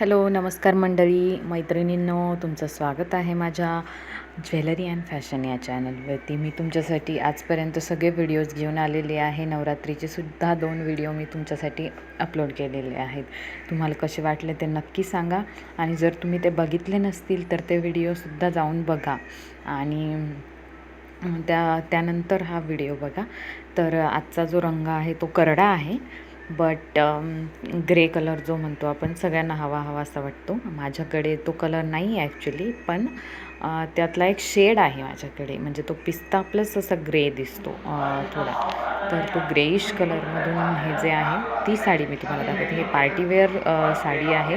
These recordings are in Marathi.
हॅलो नमस्कार मंडळी मैत्रिणींनो तुमचं स्वागत आहे माझ्या ज्वेलरी अँड फॅशन या चॅनलवरती. मी तुमच्यासाठी आजपर्यंत सगळे व्हिडिओज घेऊन आलेले आहे. नवरात्रीचे सुद्धा दोन व्हिडिओ मी तुमच्यासाठी अपलोड केलेले आहेत. तुम्हाला कसे वाटले ते नक्की सांगा आणि जर तुम्ही ते बघितले नसतील तर ते व्हिडिओसुद्धा जाऊन बघा. आणि त्या त्यानंतर हा व्हिडिओ बघा. तर आजचा जो रंग आहे तो करडा आहे. बट ग्रे कलर जो म्हणतो आपण सगळ्यांना हवा हवा असा वाटतो. माझ्याकडे तो कलर नाही आहे ॲक्च्युली पण त्यातला एक शेड आहे माझ्याकडे. म्हणजे तो पिस्ता प्लस असा ग्रे दिसतो थोडा. तर तो ग्रेइश कलरमधून हे जे आहे ती साडी मी तुम्हाला दाखवते. हे पार्टीवेअर साडी आहे.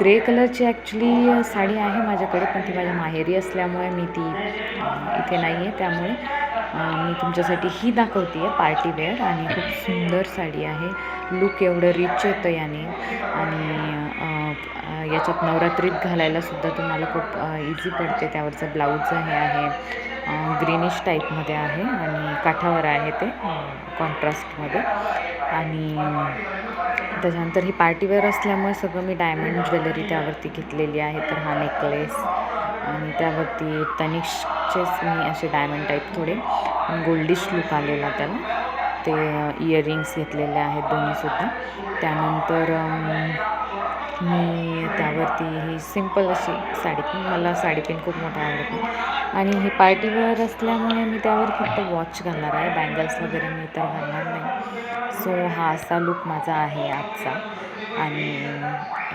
ग्रे कलरची ॲक्च्युली साडी आहे माझ्याकडे पण ती माझ्या माहेरी असल्यामुळे मी ती इथे नाही आहे त्यामुळे मी तुमच्यासाठी ही दाखवते आहे पार्टी वेअर. आणि खूप सुंदर साडी आहे. लुक एवढं रिच येतं याने. आणि याच्यात नवरात्रीत घालायला सुद्धा तुम्हाला खूप इझी पडते. त्यावरचं ब्लाऊज हे आहे ग्रीनिश टाईपमध्ये आहे. आणि काठावर आहे ते कॉन्ट्रास्टमध्ये आणि त्याच्यानंतर ही पार्टीवेअर असल्यामुळे सगळं मी डायमंड ज्वेलरी त्यावरती घेतलेली आहे. तर हा नेकलेस आणि त्यावरती तनिष्क तनिष्कचेच मी असे डायमंड टाईप थोडे. गोल्डिश लुक आलेला त्याला. ते uh, इयरिंग्स घेतलेले आहेत दोन्हीसुद्धा त्यानंतर um, मी त्यावरती ही सिंपल अशी साडी पिन मला साडी पिन खूप मोठा आवडतो आणि ही पार्टीवेअर असल्यामुळे मी त्यावर फक्त वॉच घालणार आहे. बँगल्स वगैरे मी तर घालणार नाही. सो हा असा लुक माझा आहे आजचा. आणि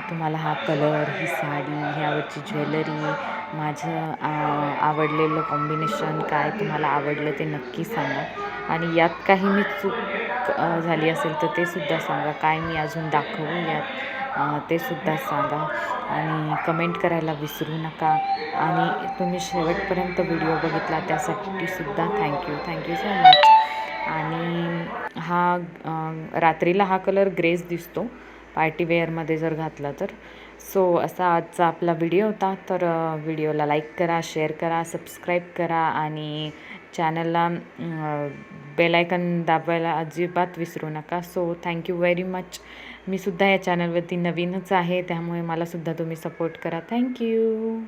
तुम्हाला हा कलर ही साडी ह्यावरची ज्वेलरी माझं आवडलेलं कॉम्बिनेशन काय तुम्हाला आवडलं ते नक्की सांगा. आणि यात काही मी चूक झाली असेल तर ते सुद्धा सांगा. काय मी अजून दाखवू यात? ते सुद्धा सांगा. आणि कमेंट करायला विसरू नका. आणि तुम्ही शेवटपर्यंत व्हिडिओ बघितला त्यासाठी सुद्धा थँक्यू थँक्यू सो मच आणि हा रात्रीला हा कलर ग्रेस दिसतो. पार्टीवेअरमध्ये जर घातला तर. सो असा आजचा आपला व्हिडिओ होता. तर व्हिडिओला लाईक करा शेअर करा सबस्क्राईब करा आणि चॅनलला बेलायकन दाबायला अजिबात विसरू नका. So thank you very much मी सुद्धा या चॅनलवरती नवीनच आहे. त्यामुळे मला सुद्धा तुम्ही सपोर्ट करा. थँक्यू